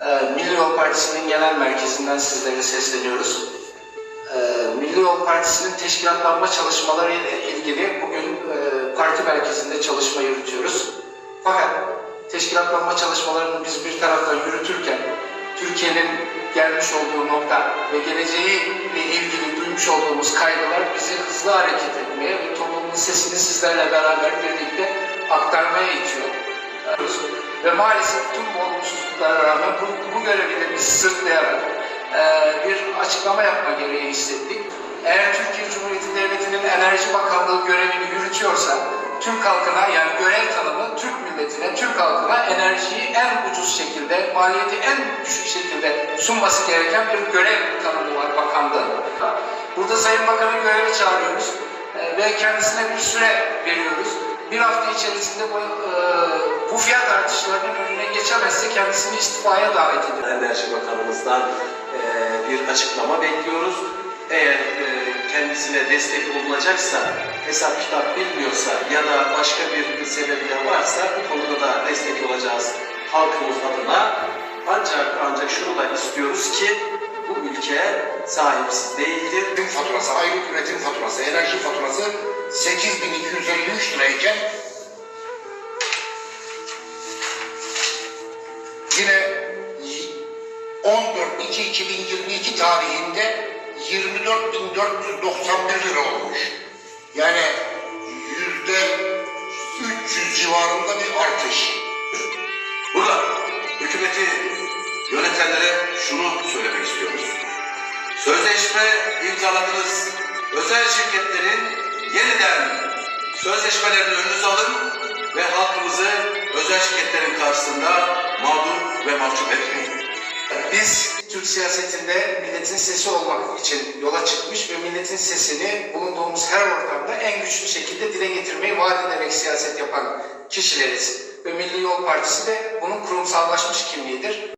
Ee, Milli Yol Partisi'nin genel merkezinden sizlere sesleniyoruz. Ee, Milli Yol Partisi'nin teşkilatlanma çalışmaları ile ilgili bugün e, parti merkezinde çalışma yürütüyoruz. Fakat teşkilatlanma çalışmalarını biz bir taraftan yürütürken Türkiye'nin gelmiş olduğu nokta ve geleceğiyle ilgili duymuş olduğumuz kaygılar bizi hızlı hareket etmeye ve toplumun sesini sizlerle beraber birlikte aktarmaya itiyor. Ve maalesef tüm bu olumsuzluklara rağmen bu, bu görevi de biz sırtlayarak e, bir açıklama yapma gereği hissettik. Eğer Türkiye Cumhuriyeti Devleti'nin Enerji Bakanlığı görevini yürütüyorsa tüm halkına yani görev tanımı Türk milletine, Türk halkına enerjiyi en ucuz şekilde, maliyeti en düşük şekilde sunması gereken bir görev tanımı var bakanlığın. Burada Sayın Bakan'ı göreve çağırıyoruz e, ve kendisine bir süre veriyoruz. Bir hafta içerisinde bu, e, bu fiyat artışlarının önüne geçemezse kendisini istifaya davet ediyoruz. Enerji Bakanımızdan e, bir açıklama bekliyoruz. Eğer e, kendisine destek olunacaksa, hesap kitap bilmiyorsa ya da başka bir sebebi de varsa bu konuda da destek olacağız halkımız adına. Ancak ancak şunu da istiyoruz ki bu ülke sahipsiz değildir. Faturası, aylık üretim faturası, enerji faturası 8253 lirayken yine 14.2.2022 tarihinde 24.491 lira olmuş. Yani yüzde 300 civarında bir artış. Burada hükümeti yönetenlere şunu söylemek istiyoruz. Sözleşme imzaladınız. Özel şirketlerin yeniden sözleşmelerini önünüze alın ve halkımızı özel şirketlerin karşısında mahcup etmeyin. Biz Türk siyasetinde milletin sesi olmak için yola çıkmış ve milletin sesini bulunduğumuz her ortamda en güçlü şekilde dile getirmeyi vaat ederek siyaset yapan kişileriz. Ve Milli Yol Partisi de bunun kurumsallaşmış kimliğidir.